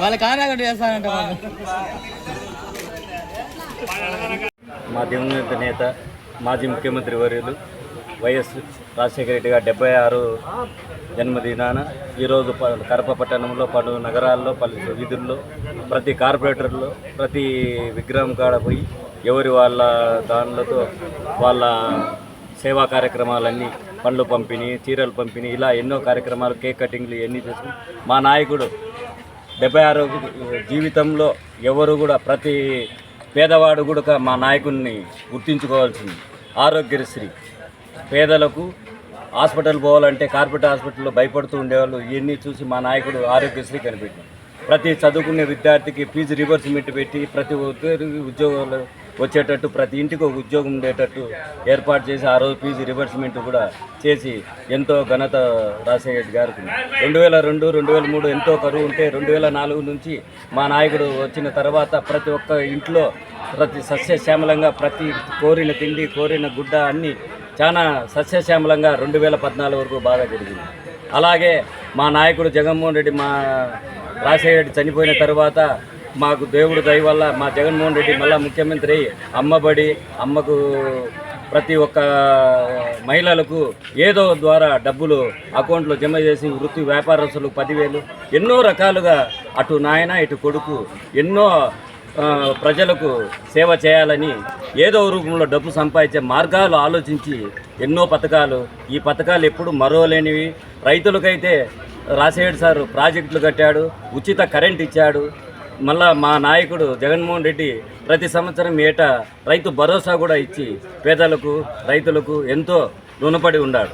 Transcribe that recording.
వాళ్ళ కారాగట్టు చేస్తానంట వాళ్ళు మా దివంగత నేత మాజీ ముఖ్యమంత్రి వర్యులు వైఎస్ రాజశేఖర రెడ్డి గారి డెబ్బై ఆరు జన్మదినాన ఈరోజు ప- కడప పట్టణంలో పలు నగరాల్లో పలు వీధుల్లో ప్రతి కార్పొరేటర్లో ప్రతి విగ్రహం కాడ పోయి ఎవరి వాళ్ళ దానిలతో వాళ్ళ సేవా కార్యక్రమాలన్నీ పండ్లు పంపిణీ చీరలు పంపిణీ ఇలా ఎన్నో కార్యక్రమాలు కేక్ కటింగ్లు ఇవన్నీ చేసుకుని మా నాయకుడు డెబ్బై ఆరు జీవితంలో ఎవరు కూడా ప్రతి పేదవాడు కూడా మా నాయకుడిని గుర్తించుకోవాల్సింది. ఆరోగ్యశ్రీ. పేదలకు హాస్పిటల్ పోవాలంటే కార్పొరేట్ హాస్పిటల్లో భయపడుతూ ఉండేవాళ్ళు. ఇవన్నీ చూసి మా నాయకుడు ఆరోగ్యశ్రీ కనిపెట్టింది ప్రతి చదువుకునే విద్యార్థికి ఫీజు రివర్స్మెంట్ పెట్టి ప్రతి ఒక్కరికి ఉద్యోగాలు వచ్చేటట్టు ప్రతి ఇంటికి ఒక ఉద్యోగం ఉండేటట్టు ఏర్పాటు చేసి ఆ రోజు ఫీజు రివర్స్మెంట్ కూడా చేసి ఎంతో ఘనత రాజశేఖర రెడ్డి గారికి రెండు వేల రెండు రెండు వేల మూడు ఎంతో కరువు ఉంటే రెండు వేల నాలుగు నుంచి మా నాయకుడు వచ్చిన తర్వాత ప్రతి ఒక్క ఇంట్లో ప్రతి సస్యశ్యామలంగా ప్రతి కోరిన తిండి కోరిన గుడ్డ అన్నీ చాలా సస్యశ్యామలంగా రెండు వేల పద్నాలుగు వరకు బాగా జరిగింది. అలాగే మా నాయకుడు జగన్మోహన్ రెడ్డి మా రాజశేఖర రెడ్డి చనిపోయిన తర్వాత మాకు దేవుడు దయ వల్ల మా జగన్మోహన్ రెడ్డి మళ్ళా ముఖ్యమంత్రి అమ్మబడి అమ్మకు ప్రతి ఒక్క మహిళలకు ఏదో ద్వారా డబ్బులు అకౌంట్లో జమ చేసి వృత్తి వ్యాపారస్తులు పదివేలు ఎన్నో రకాలుగా అటు నాయన ఇటు కొడుకు ఎన్నో ప్రజలకు సేవ చేయాలని ఏదో రూపంలో డబ్బు సంపాదించే మార్గాలు ఆలోచించి ఎన్నో పథకాలు. ఈ పథకాలు ఎప్పుడు మరోలేనివి రైతులకైతే రాసేడు సార్ ప్రాజెక్టులు కట్టాడు ఉచిత కరెంట్ ఇచ్చాడు. మళ్ళా మా నాయకుడు జగన్మోహన్ రెడ్డి ప్రతి సంవత్సరం ఏటా రైతు భరోసా కూడా ఇచ్చి పేదలకు రైతులకు ఎంతో రుణపడి ఉన్నాడు.